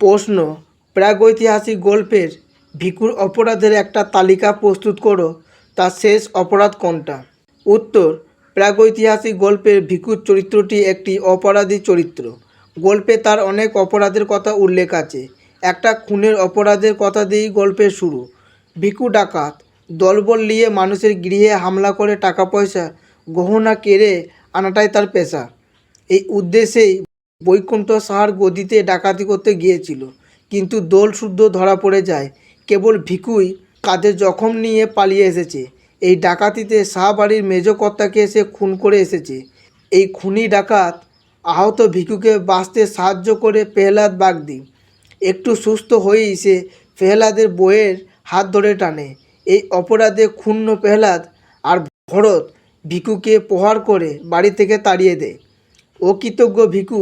প্রশ্ন, প্রাগৈতিহাসিক গল্পের ভিকুর অপরাধের একটা তালিকা প্রস্তুত করো, তার শেষ অপরাধ কোনটা? উত্তর, প্রাগৈতিহাসিক গল্পের ভিকুর চরিত্রটি একটি অপরাধী চরিত্র। গল্পে তার অনেক অপরাধের কথা উল্লেখ আছে। একটা খুনের অপরাধের কথা দিয়েই গল্পের শুরু। ভিকু ডাকাত, দলবল নিয়ে মানুষের গৃহে হামলা করে টাকা পয়সা, গহনা কেড়ে আনাটাই তার পেশা। এই উদ্দেশ্যেই বৈকুণ্ঠ সাহার গদিতে ডাকাতি করতে গিয়েছিল। কিন্তু দোল শুদ্ধ ধরা পড়ে যায়। কেবল ভিকুই কাঁধে জখম নিয়ে পালিয়ে এসেছে। এই ডাকাতিতে শাহবাড়ির মেজকর্তাকে সে খুন করে এসেছে। এই খুনি ডাকাত আহত ভিকুকে বাঁচতে সাহায্য করে পেহলাদ বাগদি। একটু সুস্থ হয়েই সে পেহলাদের বইয়ের হাত ধরে টানে। এই অপরাধে ক্ষুণ্ণ পেহলাদ আর ভরত ভিকুকে প্রহার করে বাড়ি থেকে তাড়িয়ে দেয়। অকৃতজ্ঞ ভিকু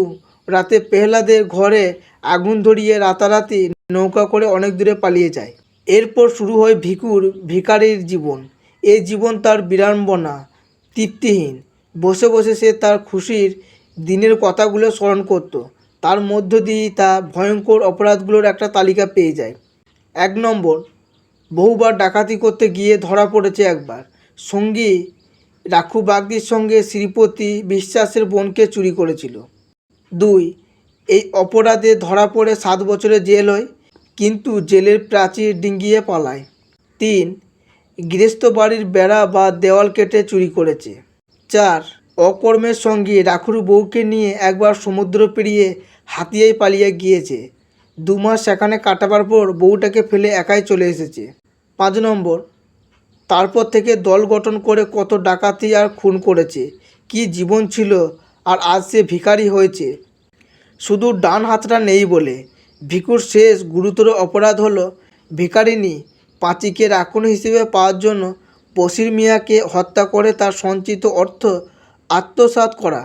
রাতে পেহলাদের ঘরে আগুন ধরিয়ে রাতারাতি নৌকা করে অনেক দূরে পালিয়ে যায়। এরপর শুরু হয় ভিকুর ভিখারির জীবন। এ জীবন তার বিড়ম্বনা, তৃপ্তিহীন। বসে বসে সে তার খুশির দিনের কথাগুলো স্মরণ করত। তার মধ্য দিয়েই তা ভয়ঙ্কর অপরাধগুলোর একটা তালিকা পেয়ে যায়। এক নম্বর, বহুবার ডাকাতি করতে গিয়ে ধরা পড়েছে একবার। সঙ্গী রাখু বাগদির সঙ্গে শ্রীপতি বিশ্বাসের বোনকে চুরি করেছিল। দুই। এই অপরাধে ধরা পড়ে সাত বছরের জেল হয়, কিন্তু জেলের প্রাচীর ডিঙ্গিয়ে পালায়। তিন, গৃহস্থ বাড়ির বেড়া বা দেওয়াল কেটে চুরি করেছে। চার, অকর্মের সঙ্গে রাখুর বউকে নিয়ে একবার সমুদ্র পেরিয়ে হাতিয়ায় পালিয়ে গিয়েছে। দু মাস সেখানে কাটাবার পর বউটাকে ফেলে একাই চলে এসেছে। পাঁচ নম্বর, তারপর থেকে দল গঠন করে কত ডাকাতি আর খুন করেছে, কি জীবন ছিল আর আজ সে ভিখারি হয়েছে শুধু ডান হাতটা নেই বলে। ভিকুর শেষ গুরুতর অপরাধ হলো ভিকারিনী পাঁচিকে রাখুন হিসেবে পাওয়ার জন্য বসির মিয়াকে হত্যা করে তার সঞ্চিত অর্থ আত্মসাৎ করা।